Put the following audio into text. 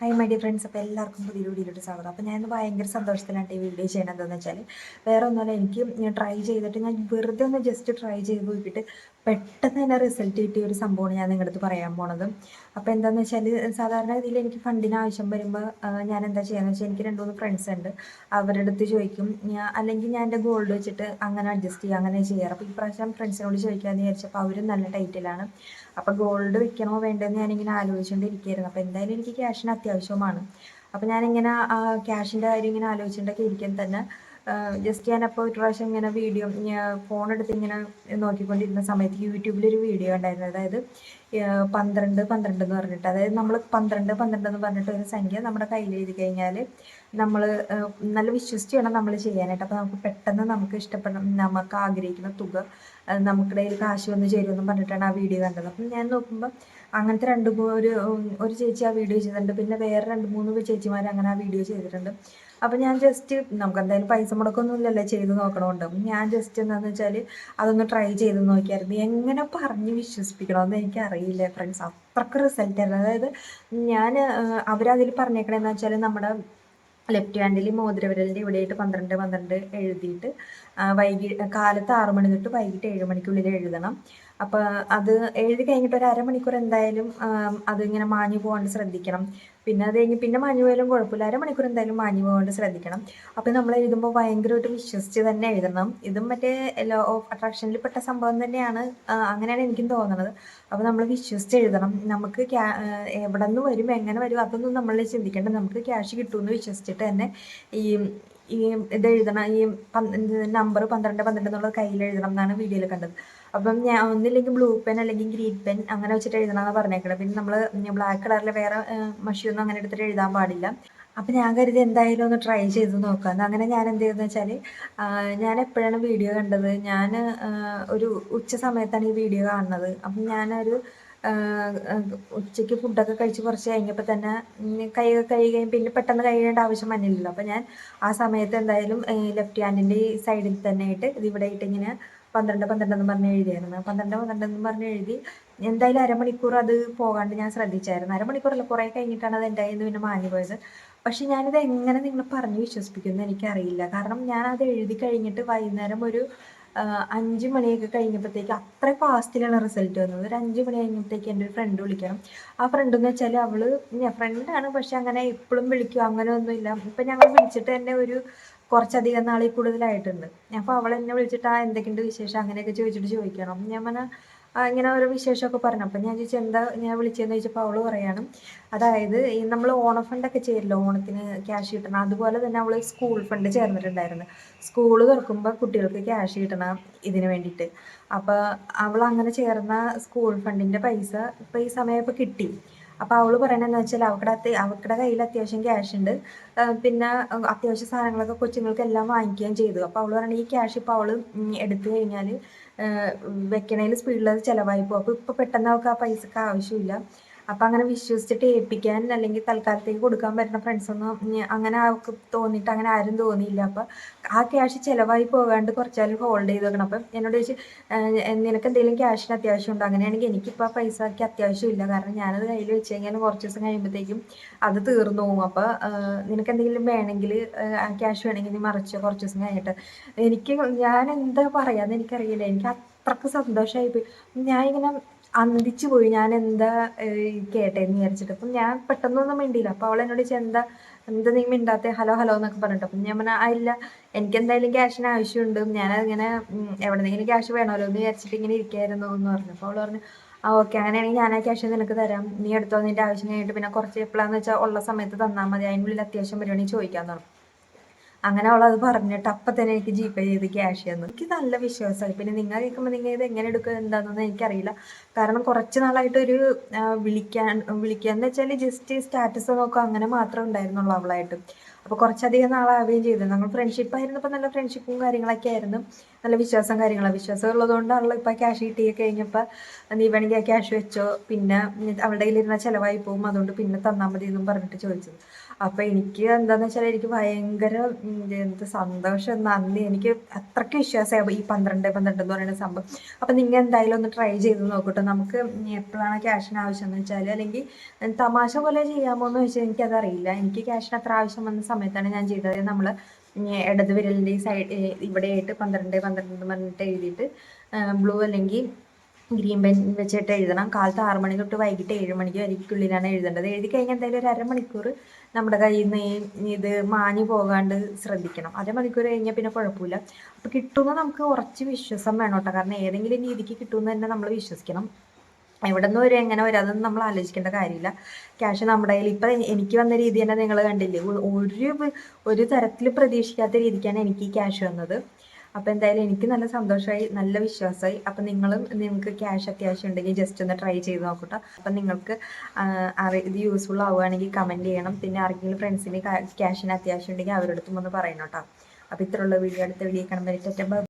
High my dear friends അപ്പോൾ എല്ലാവർക്കും പുതിയ വീഡിയോയിലോട്ട് സ്വാഗതം. അപ്പോൾ ഞാൻ ഭയങ്കര സന്തോഷത്തിലാണ് ഈ വീഡിയോ ചെയ്യണത് വെച്ചാൽ വേറെ ഒന്നുമല്ല എനിക്ക് ട്രൈ ചെയ്തിട്ട് ഞാൻ വെറുതെ ഒന്ന് ജസ്റ്റ് ട്രൈ ചെയ്ത് നോക്കിയിട്ട് പെട്ടെന്ന് തന്നെ റിസൾട്ട് കിട്ടിയ ഒരു സംഭവമാണ് ഞാൻ നിങ്ങളുടെ അടുത്ത് പറയാൻ പോണത്. അപ്പോൾ എന്താണെന്ന് വെച്ചാൽ സാധാരണ ഗതിയിൽ എനിക്ക് ഫണ്ടിന് ആവശ്യം വരുമ്പോൾ ആ, ഞാൻ എന്താ ചെയ്യാന്ന് വെച്ചാൽ എനിക്ക് രണ്ട് മൂന്ന് ഫ്രണ്ട്സ് ഉണ്ട്. അവരുടെ അടുത്ത് ചോദിക്കും. ഞാൻ അല്ലെങ്കിൽ ഞാൻ എന്റെ ഗോൾഡ് വെച്ചിട്ട് അങ്ങനെ അഡ്ജസ്റ്റ് ചെയ്യുക അങ്ങനെ ചെയ്യാറ്. അപ്പോൾ ഇപ്രാവശ്യം ഫ്രണ്ട്സിനോട് ചോദിക്കാമെന്ന് വിചാരിച്ചപ്പോൾ അവരും നല്ല ടൈറ്റിലാണ് അപ്പോൾ ഗോൾഡ് വെക്കണോ വേണ്ടതെന്ന് ഞാനിങ്ങനെ ആലോചിച്ചുകൊണ്ടിരിക്കുകയായിരുന്നു അപ്പോൾ എന്തായാലും എനിക്ക് ക്യാഷിന് അത്യാവശ്യമാണ്. അപ്പോൾ ഞാനിങ്ങനെ ക്യാഷിന്റെ കാര്യം ഇങ്ങനെ ആലോചിച്ചുകൊണ്ടൊക്കെ ഇരിക്കാൻ തന്നെ ജസ്റ്റ് ഞാനപ്പോൾ ഒരു പ്രാവശ്യം ഇങ്ങനെ വീഡിയോ ഫോൺ എടുത്ത് ഇങ്ങനെ നോക്കിക്കൊണ്ടിരുന്ന സമയത്ത് യൂട്യൂബിലൊരു വീഡിയോ ഉണ്ടായിരുന്നു അതായത് പന്ത്രണ്ട് പന്ത്രണ്ട് എന്ന് പറഞ്ഞിട്ട്. അതായത് നമ്മൾ പന്ത്രണ്ട് പന്ത്രണ്ട് എന്ന് പറഞ്ഞിട്ട് ഒരു സംഖ്യ നമ്മുടെ കയ്യിൽ എഴുതി കഴിഞ്ഞാൽ നമ്മൾ നല്ല വിശ്വസിച്ച് വേണം നമ്മൾ ചെയ്യാനായിട്ട്. അപ്പോൾ നമുക്ക് പെട്ടെന്ന് നമുക്ക് ഇഷ്ടപ്പെടണം നമുക്ക് ആഗ്രഹിക്കുന്ന തുക നമുക്കിടെ കാശ് വന്ന് ചേരുമെന്ന് പറഞ്ഞിട്ടാണ് ആ വീഡിയോ കണ്ടത്. അപ്പം ഞാൻ നോക്കുമ്പോൾ അങ്ങനത്തെ രണ്ട് ഒരു ഒരു ചേച്ചി ആ വീഡിയോ ചെയ്തിട്ടുണ്ട്. പിന്നെ വേറെ രണ്ട് മൂന്ന് ചേച്ചിമാർ അങ്ങനെ ആ വീഡിയോ ചെയ്തിട്ടുണ്ട്. അപ്പം ഞാൻ ജസ്റ്റ് നമുക്ക് എന്തായാലും പൈസ മുടക്കൊന്നുമില്ലല്ലോ ചെയ്ത് നോക്കണമുണ്ട് ഞാൻ ജസ്റ്റ് എന്താണെന്ന് വെച്ചാൽ അതൊന്ന് ട്രൈ ചെയ്ത് നോക്കിയായിരുന്നു. എങ്ങനെ പറഞ്ഞ് വിശ്വസിപ്പിക്കണമെന്ന് എനിക്കറിയില്ല ഫ്രണ്ട്സ് അത്രയ്ക്ക് റിസൾട്ട് ആയിരുന്നു. അതായത് ഞാൻ അവരതിൽ പറഞ്ഞേക്കണേന്ന് വെച്ചാൽ നമ്മുടെ ലെഫ്റ്റ് ഹാൻഡിൽ മോതിരവിരലിന്റെ ഇവിടെയായിട്ട് പന്ത്രണ്ട് പന്ത്രണ്ട് എഴുതിയിട്ട് വൈകി കാലത്ത് ആറ് മണി തൊട്ട് വൈകിട്ട് ഏഴ് മണിക്കുള്ളിൽ എഴുതണം. അപ്പോൾ അത് എഴുതി കഴിഞ്ഞിട്ട് ഒരു അരമണിക്കൂർ എന്തായാലും അത് ഇങ്ങനെ മാഞ്ഞു പോകാണ്ട് ശ്രദ്ധിക്കണം. പിന്നെ അത് കഴിഞ്ഞ് പിന്നെ മാഞ്ഞു പോയാലും കുഴപ്പമില്ല. അരമണിക്കൂർ എന്തായാലും മാഞ്ഞു പോകാണ്ട് ശ്രദ്ധിക്കണം. അപ്പോൾ നമ്മൾ എഴുതുമ്പോൾ ഭയങ്കരമായിട്ട് വിശ്വസിച്ച് തന്നെ എഴുതണം. ഇതും മറ്റേ ലോ ഓഫ് അട്രാക്ഷനിൽ പെട്ട സംഭവം തന്നെയാണ്. അങ്ങനെയാണ് എനിക്കും തോന്നുന്നത്. അപ്പോൾ നമ്മൾ വിശ്വസിച്ച് എഴുതണം. നമുക്ക് എവിടെ നിന്ന് വരും എങ്ങനെ വരും അതൊന്നും നമ്മൾ ചിന്തിക്കേണ്ട. നമുക്ക് ക്യാഷ് കിട്ടുമെന്ന് വിശ്വസിച്ചിട്ട് തന്നെ ഈ ഈ ഇത് എഴുതണം. ഈ നമ്പർ പന്ത്രണ്ട് പന്ത്രണ്ട് എന്നുള്ളത് കയ്യിൽ എഴുതണം എന്നാണ് വീഡിയോയിൽ കണ്ടത്. അപ്പം ഞാൻ ഒന്നില്ലെങ്കിൽ ബ്ലൂ പെൻ അല്ലെങ്കിൽ ഗ്രീൻ പെൻ അങ്ങനെ വെച്ചിട്ട് എഴുതണമെന്ന് പറഞ്ഞേക്കണം പിന്നെ നമ്മൾ ബ്ലാക്ക് കളറിൽ വേറെ മഷിയൊന്നും അങ്ങനെ എടുത്തിട്ട് എഴുതാൻ പാടില്ല. അപ്പം ഞാൻ കരുതി എന്തായാലും ഒന്ന് ട്രൈ ചെയ്ത് നോക്കാം. അങ്ങനെ ഞാൻ എന്ത് ചെയ്തെന്ന് വെച്ചാൽ ഞാൻ എപ്പോഴാണ് വീഡിയോ കണ്ടത്? ഞാൻ ഒരു ഉച്ച സമയത്താണ് ഈ വീഡിയോ കാണുന്നത്. അപ്പം ഞാനൊരു ഉച്ചയ്ക്ക് ഫുഡൊക്കെ കഴിച്ച് കുറച്ച് കഴിഞ്ഞപ്പോൾ തന്നെ കൈ കഴിയുകയും പിന്നെ പെട്ടെന്ന് കഴിയേണ്ട ആവശ്യം വന്നില്ലല്ലോ. അപ്പോൾ ഞാൻ ആ സമയത്ത് എന്തായാലും ലെഫ്റ്റ് ഹാൻഡിന്റെ ഈ സൈഡിൽ തന്നെ ആയിട്ട് ഇതിവിടെ ഇട്ട് ഇങ്ങനെ പന്ത്രണ്ട് പന്ത്രണ്ട് എന്ന് പറഞ്ഞ് എഴുതിയായിരുന്നു. പന്ത്രണ്ട് പന്ത്രണ്ട് എന്ന് പറഞ്ഞ് എഴുതി എന്തായാലും അരമണിക്കൂർ അത് പോകാണ്ട് ഞാൻ ശ്രദ്ധിച്ചായിരുന്നു. അരമണിക്കൂറല്ല കുറേ കഴിഞ്ഞിട്ടാണ് അത് നിന്ന് പിന്നെ മാഞ്ഞു പോയത്. പക്ഷെ ഞാനിത് എങ്ങനെ നിങ്ങൾ പറഞ്ഞ് വിശ്വസിപ്പിക്കുമെന്ന് എനിക്കറിയില്ല. കാരണം ഞാൻ അത് എഴുതി കഴിഞ്ഞിട്ട് വൈകുന്നേരം ഒരു അഞ്ച് മണിയൊക്കെ കഴിഞ്ഞപ്പോഴത്തേക്ക് അത്ര ഫാസ്റ്റിലാണ് റിസൾട്ട് വന്നത്. ഒരു അഞ്ച് മണി കഴിഞ്ഞപ്പോഴത്തേക്ക് എന്റെ ഒരു ഫ്രണ്ട് വിളിക്കണം. ആ ഫ്രണ്ട് എന്ന് വെച്ചാൽ അവൾ ഫ്രണ്ടാണ് പക്ഷെ അങ്ങനെ എപ്പോഴും വിളിക്കും. അങ്ങനെ ഒന്നുമില്ല. ഇപ്പം ഞങ്ങൾ വിളിച്ചിട്ട് തന്നെ ഒരു കുറച്ചധികം നാളിൽ കൂടുതലായിട്ടുണ്ട്. അപ്പോൾ അവൾ എന്നെ വിളിച്ചിട്ട് ആ എന്തൊക്കെയുണ്ട് വിശേഷം? അങ്ങനെയൊക്കെ ചോദിച്ചിട്ട് ചോദിക്കണം. ഞാൻ പറഞ്ഞ ഇങ്ങനെ ഓരോ വിശേഷമൊക്കെ പറഞ്ഞു. അപ്പം ഞാൻ ചോദിച്ചു എന്താ? ഞാൻ വിളിച്ചതെന്ന് ചോദിച്ചപ്പോൾ അവൾ പറയാണ് അതായത് ഈ നമ്മൾ ഓണ ഫണ്ടൊക്കെ ചേരില്ലോ ഓണത്തിന് ക്യാഷ് കിട്ടണം. അതുപോലെ തന്നെ അവൾ സ്കൂൾ ഫണ്ട് ചേർന്നിട്ടുണ്ടായിരുന്നു. സ്കൂൾ തുറക്കുമ്പോൾ കുട്ടികൾക്ക് ക്യാഷ് കിട്ടണം ഇതിന് വേണ്ടിയിട്ട്. അപ്പോൾ അവൾ അങ്ങനെ ചേർന്ന സ്കൂൾ ഫണ്ടിന്റെ പൈസ ഇപ്പോൾ ഈ സമയം ഇപ്പോൾ കിട്ടി. അപ്പോൾ അവൾ പറയണതെന്ന് വെച്ചാൽ അവക്കടെ അത്യ അവക്കടെ കയ്യിൽ അത്യാവശ്യം ക്യാഷ് ഉണ്ട്. പിന്നെ അത്യാവശ്യ സാധനങ്ങളൊക്കെ കൊച്ചുങ്ങൾക്ക് എല്ലാം വാങ്ങിക്കുകയും ചെയ്തു. അപ്പോൾ അവൾ പറയണ ഈ ക്യാഷ് ഇപ്പോൾ അവൾ എടുത്തു കഴിഞ്ഞാൽ വെക്കണേൽ സ്പീഡിൽ അത് ചിലവായി പോകും. അപ്പോൾ ഇപ്പോൾ പെട്ടെന്ന് അവൾക്ക് ആ പൈസക്ക് ആവശ്യമില്ല. അപ്പം അങ്ങനെ വിശ്വസിച്ചിട്ട് ഏൽപ്പിക്കാൻ അല്ലെങ്കിൽ തൽക്കാലത്തേക്ക് കൊടുക്കാൻ പറ്റുന്ന ഫ്രണ്ട്സൊന്നും അങ്ങനെ അവർക്ക് തോന്നിയിട്ട് അങ്ങനെ ആരും തോന്നിയില്ല. അപ്പം ആ ക്യാഷ് ചിലവായി പോകാണ്ട് കുറച്ചാലും ഹോൾഡ് ചെയ്ത് വെക്കണം. അപ്പം എന്നോട് ചോദിച്ചു നിനക്ക് എന്തെങ്കിലും ക്യാഷിന് അത്യാവശ്യം ഉണ്ടോ? അങ്ങനെയാണെങ്കിൽ എനിക്കിപ്പോൾ പൈസയ്ക്ക് അത്യാവശ്യമില്ല കാരണം ഞാനത് കയ്യിൽ വെച്ച് കഴിഞ്ഞാൽ കുറച്ച് ദിവസം കഴിയുമ്പോഴത്തേക്കും അത് തീർന്നു പോകും അപ്പോൾ നിനക്ക് എന്തെങ്കിലും വേണമെങ്കിൽ ക്യാഷ് വേണമെങ്കിൽ നീ മറിച്ച് കുറച്ച് ദിവസം കഴിഞ്ഞിട്ട്. എനിക്ക് ഞാൻ എന്താ പറയാന്ന് എനിക്കറിയില്ല. എനിക്ക് അത്രയ്ക്ക് സന്തോഷമായി പോയി. ഞാൻ ഇങ്ങനെ അന്തിച്ചു പോയി. ഞാൻ എന്താ കേട്ടെ എന്ന് വിചാരിച്ചിട്ട്. അപ്പം ഞാൻ പെട്ടെന്നൊന്നും മിണ്ടിയില്ല. അപ്പോൾ അവൾ എന്നോട് ചോദിച്ചാൽ എന്താ എന്താ നീ മിണ്ടാത്തെ? ഹലോ ഹലോ എന്നൊക്കെ പറഞ്ഞിട്ട്. അപ്പം ഞാൻ പറഞ്ഞാൽ ഇല്ല. എനിക്ക് എന്തായാലും ക്യാഷിന് ആവശ്യമുണ്ട്. ഞാനതിങ്ങനെ എവിടെന്നെങ്കിലും ക്യാഷ് വേണമല്ലോ എന്ന് വിചാരിച്ചിട്ട് ഇങ്ങനെ ഇരിക്കായിരുന്നു എന്ന് പറഞ്ഞു. അപ്പോൾ അവൾ പറഞ്ഞു ആ ഓക്കെ. അങ്ങനെയാണെങ്കിൽ ഞാൻ ആ ക്യാഷ് നിനക്ക് തരാം. നീ എടുത്തോ? നിന്റെ ആവശ്യം കഴിഞ്ഞിട്ട് പിന്നെ കുറച്ച് എപ്പോഴാന്ന് വെച്ചാൽ ഉള്ള സമയത്ത് തന്നാൽ മതി. അതിനുള്ളിൽ അത്യാവശ്യം വരുവാണെങ്കിൽ ചോദിക്കാൻ പറഞ്ഞു. അങ്ങനെ അവൾ അത് പറഞ്ഞിട്ട് അപ്പം തന്നെ എനിക്ക് ജി പേ ചെയ്ത് ക്യാഷ് തന്നു. എനിക്ക് നല്ല വിശ്വാസമായി. പിന്നെ നിങ്ങൾ കേൾക്കുമ്പോൾ നിങ്ങൾ ഇത് എങ്ങനെ എടുക്കുക എന്താണെന്നൊന്നും എനിക്കറിയില്ല. കാരണം കുറച്ച് നാളായിട്ട് ഒരു വിളിക്കാൻ വിളിക്കുക എന്ന് വെച്ചാൽ ജസ്റ്റ് സ്റ്റാറ്റസ് നോക്കുക അങ്ങനെ മാത്രമേ ഉണ്ടായിരുന്നുള്ളൂ അവളായിട്ട്. അപ്പോൾ കുറച്ചധികം നാളാവുകയും ചെയ്തു. ഞങ്ങൾ ഫ്രണ്ട്ഷിപ്പ് ആയിരുന്നപ്പോൾ നല്ല ഫ്രണ്ട്ഷിപ്പും കാര്യങ്ങളൊക്കെ ആയിരുന്നു. നല്ല വിശ്വാസം കാര്യങ്ങളാണ് വിശ്വാസം ഉള്ളതുകൊണ്ടാണല്ലോ ഇപ്പോൾ ക്യാഷ് കിട്ടിയ കഴിഞ്ഞപ്പോൾ നീ വേണമെങ്കിൽ ക്യാഷ് വെച്ചോ. പിന്നെ അവളുടെ കയ്യിലിരുന്ന ചിലവായി പോകും അതുകൊണ്ട് പിന്നെ തന്നാൽ മതി എന്നും പറഞ്ഞിട്ട് ചോദിച്ചത്. അപ്പോൾ എനിക്ക് എന്താണെന്ന് വെച്ചാൽ എനിക്ക് ഭയങ്കര എന്ത് സന്തോഷം നന്ദി എനിക്ക് അത്രയ്ക്ക് വിശ്വാസമായി ഈ പന്ത്രണ്ട് പന്ത്രണ്ട് എന്ന് പറയുന്ന സംഭവം. അപ്പം നിങ്ങൾ എന്തായാലും ഒന്ന് ട്രൈ ചെയ്ത് നോക്കട്ടെ. നമുക്ക് എപ്പോഴാണ് ക്യാഷിന് ആവശ്യം എന്ന് വെച്ചാൽ അല്ലെങ്കിൽ തമാശ പോലെ ചെയ്യാമോ എന്ന് വെച്ചാൽ എനിക്കതറിയില്ല. എനിക്ക് ക്യാഷിന് അത്ര ആവശ്യം വന്ന സമയത്താണ് ഞാൻ ചെയ്തത്. നമ്മൾ ഇടത് വിരലിന്റെ സൈഡ് സൈഡ് ഇവിടെയായിട്ട് പന്ത്രണ്ട് പന്ത്രണ്ട് പറഞ്ഞിട്ട് എഴുതിയിട്ട് ബ്ലൂ അല്ലെങ്കിൽ ഗ്രീൻ പെൻ വെച്ചിട്ട് എഴുതണം. കാലത്ത് ആറ് മണി തൊട്ട് വൈകിട്ട് ഏഴ് മണിക്ക് വരയ്ക്കുള്ളിലാണ് എഴുതേണ്ടത്. എഴുതി കഴിഞ്ഞാൽ എന്തായാലും ഒരു അരമണിക്കൂർ നമ്മുടെ കയ്യിൽ നിന്ന് ഇത് മാഞ്ഞു പോകാണ്ട് ശ്രദ്ധിക്കണം. അരമണിക്കൂർ കഴിഞ്ഞാൽ പിന്നെ കുഴപ്പമില്ല. അപ്പോൾ കിട്ടുന്ന നമുക്ക് കുറച്ച് വിശ്വാസം വേണം കേട്ടോ. കാരണം ഏതെങ്കിലും രീതിക്ക് കിട്ടുമെന്ന് തന്നെ നമ്മൾ വിശ്വസിക്കണം. എവിടെ നിന്ന് വരും എങ്ങനെ വരും അതൊന്നും നമ്മൾ ആലോചിക്കേണ്ട കാര്യമില്ല. ക്യാഷ് നമ്മുടെ കയ്യിൽ ഇപ്പം എനിക്ക് വന്ന രീതി തന്നെ നിങ്ങൾ കണ്ടില്ലേ? ഒരു ഒരു തരത്തിൽ പ്രതീക്ഷിക്കാത്ത രീതിക്കാണ് എനിക്ക് ഈ ക്യാഷ് വന്നത്. അപ്പോൾ എന്തായാലും എനിക്ക് നല്ല സന്തോഷമായി നല്ല വിശ്വാസമായി. അപ്പം നിങ്ങളും നിങ്ങൾക്ക് ക്യാഷ് അത്യാവശ്യം ഉണ്ടെങ്കിൽ ജസ്റ്റ് ഒന്ന് ട്രൈ ചെയ്ത് നോക്കട്ടെ. അപ്പം നിങ്ങൾക്ക് ഇത് യൂസ്ഫുൾ ആവുകയാണെങ്കിൽ കമന്റ് ചെയ്യണം. പിന്നെ ആർക്കെങ്കിലും ഫ്രണ്ട്സിന് ക്യാഷിന് അത്യാവശ്യം ഉണ്ടെങ്കിൽ അവരുടെ അടുത്തും ഒന്ന് പറയണം കേട്ടോ. അപ്പോൾ ഇത്രയുള്ള വീഡിയോ അടുത്ത വീഡിയോ കാണുമ്പോൾ